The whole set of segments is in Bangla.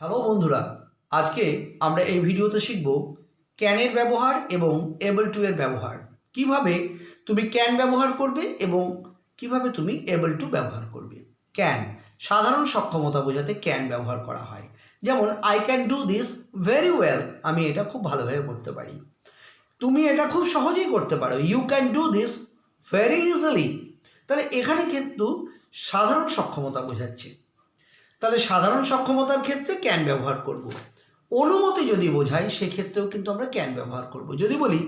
হ্যালো বন্ধুরা, আজকে আমরা এই ভিডিওতে শিখব ক্যানের ব্যবহার এবং এবল টু এর ব্যবহার। কীভাবে তুমি ক্যান ব্যবহার করবে এবং কীভাবে তুমি এবল টু ব্যবহার করবে। ক্যান সাধারণ সক্ষমতা বোঝাতে ক্যান ব্যবহার করা হয়। যেমন I can do this very well আমি এটা খুব ভালোভাবে করতে পারি। তুমি এটা খুব সহজেই করতে পারো। You can do this very easily তাহলে এখানে কিন্তু সাধারণ সক্ষমতা বোঝাচ্ছে। তাহলে সাধারণ সক্ষমতার ক্ষেত্রে ক্যান ব্যবহার করব। অনুমতি যদি বোঝাই, সেক্ষেত্রেও কিন্তু আমরা ক্যান ব্যবহার করব। যদি বলি,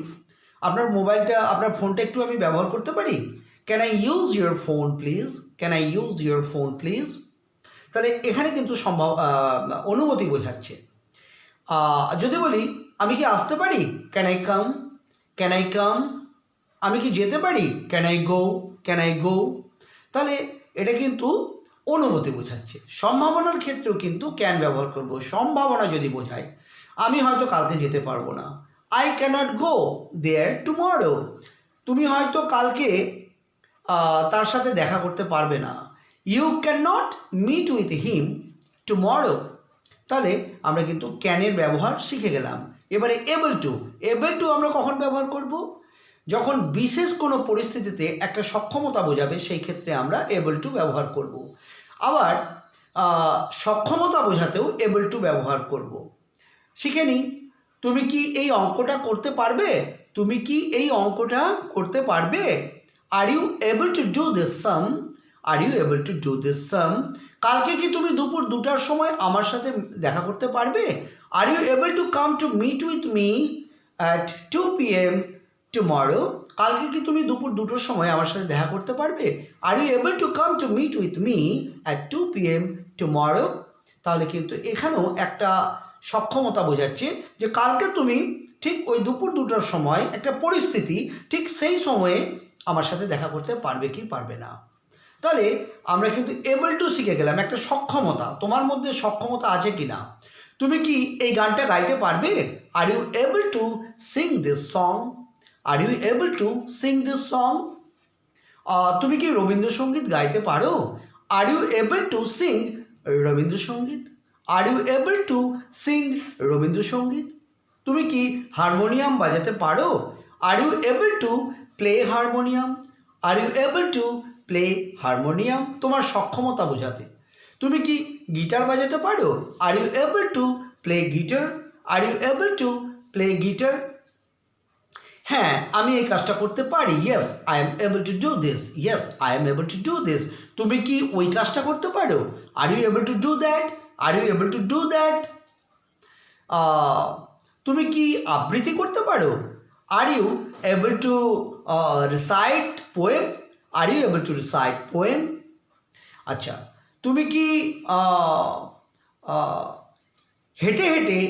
আপনার মোবাইলটা আপনার ফোনটা একটু আমি ব্যবহার করতে পারি? Can I use your phone please can I use your phone please তাহলে এখানে কিন্তু সম্ভব অনুমতি বোঝাচ্ছে। যদি বলি, আমি কি আসতে পারি? Can I come can I come আমি কি যেতে পারি? Can I go can I go তাহলে এটা কিন্তু অনুমতি বোঝাচ্ছে। সম্ভাবনার ক্ষেত্রেও কিন্তু ক্যান ব্যবহার করব। সম্ভাবনা যদি বোঝায় আমি হয়তো কালকে যেতে পারব না। I can't go there tomorrow তুমি হয়তো কালকে তার সাথে দেখা করতে পারবে না। You can not meet with him tomorrow তাহলে আমরা কিন্তু ক্যানের ব্যবহার শিখে গেলাম। এবারে এবল টু এবল টু আমরা কখন ব্যবহার করব? যখন বিশেষ কোনো পরিস্থিতিতে একটা সক্ষমতা বোঝাবে, সেই ক্ষেত্রে আমরা এবল টু ব্যবহার করব। আবার সক্ষমতা বোঝাতেও এবল টু ব্যবহার করব। শিখে নিই, তুমি কি এই অঙ্কটা করতে পারবে? তুমি কি এই অঙ্কটা করতে পারবে? Are you able to do this sum are you able to do this sum কালকে কি তুমি দুপুর দুটার সময় আমার সাথে দেখা করতে পারবে? Are you able to come to meet with me at two P M tomorrow কালকে কি তুমি দুপুর দুটোর সময় আমার সাথে দেখা করতে পারবে? Are you able to come to meet with me at two P M tomorrow তাহলে কিন্তু এখানেও একটা সক্ষমতা বোঝাচ্ছে যে কালকে তুমি ঠিক ওই দুপুর দুটোর সময় একটা পরিস্থিতি ঠিক সেই সময়ে আমার সাথে দেখা করতে পারবে কি পারবে না। তাহলে আমরা কিন্তু এবল টু শিখে গেলাম একটা সক্ষমতা। তোমার মধ্যে সক্ষমতা আছে কি না তুমি কি এই গানটা গাইতে পারবে? Are you able to sing this song are you able to sing this song তুমি কি রবীন্দ্রসঙ্গীত গাইতে পারো? Are you able to sing Rabindrasangeet? Are you able to sing Rabindrasangeet? তুমি কি হারমোনিয়াম বাজাতে পারো? Are you able to play harmonium are you able to play harmonium তোমার সক্ষমতা বোঝাতে। তুমি কি গিটার বাজাতে পারো? Are you able to play guitar are you able to play guitar হ্যাঁ আমি এই কাজটা করতে পারি। Yes I am able to do this yes I am able to do this তুমি কি ওই কাজটা করতে পারো? Are you able to do that are you able to do that তুমি কি আবৃত্তি করতে পারো? Are you able to recite poem are you able to recite poem আচ্ছা তুমি কি হেঁটে হেঁটে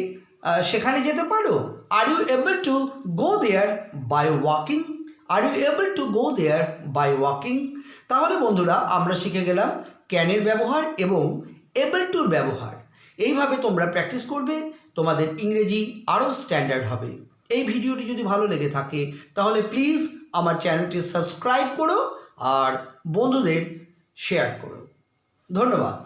সেখানে যেতে পারো। Are you able to go there by walking are you able to go there by walking তাহলে বন্ধুরা, আমরা শিখে গেলাম ক্যানের ব্যবহার এবং এবল টুর ব্যবহার। এইভাবে তোমরা প্র্যাকটিস করবে, তোমাদের ইংরেজি আরও স্ট্যান্ডার্ড হবে। এই ভিডিওটি যদি ভালো লেগে থাকে, তাহলে প্লিজ আমার চ্যানেলটি সাবস্ক্রাইব করো আর বন্ধুদের শেয়ার করো। ধন্যবাদ।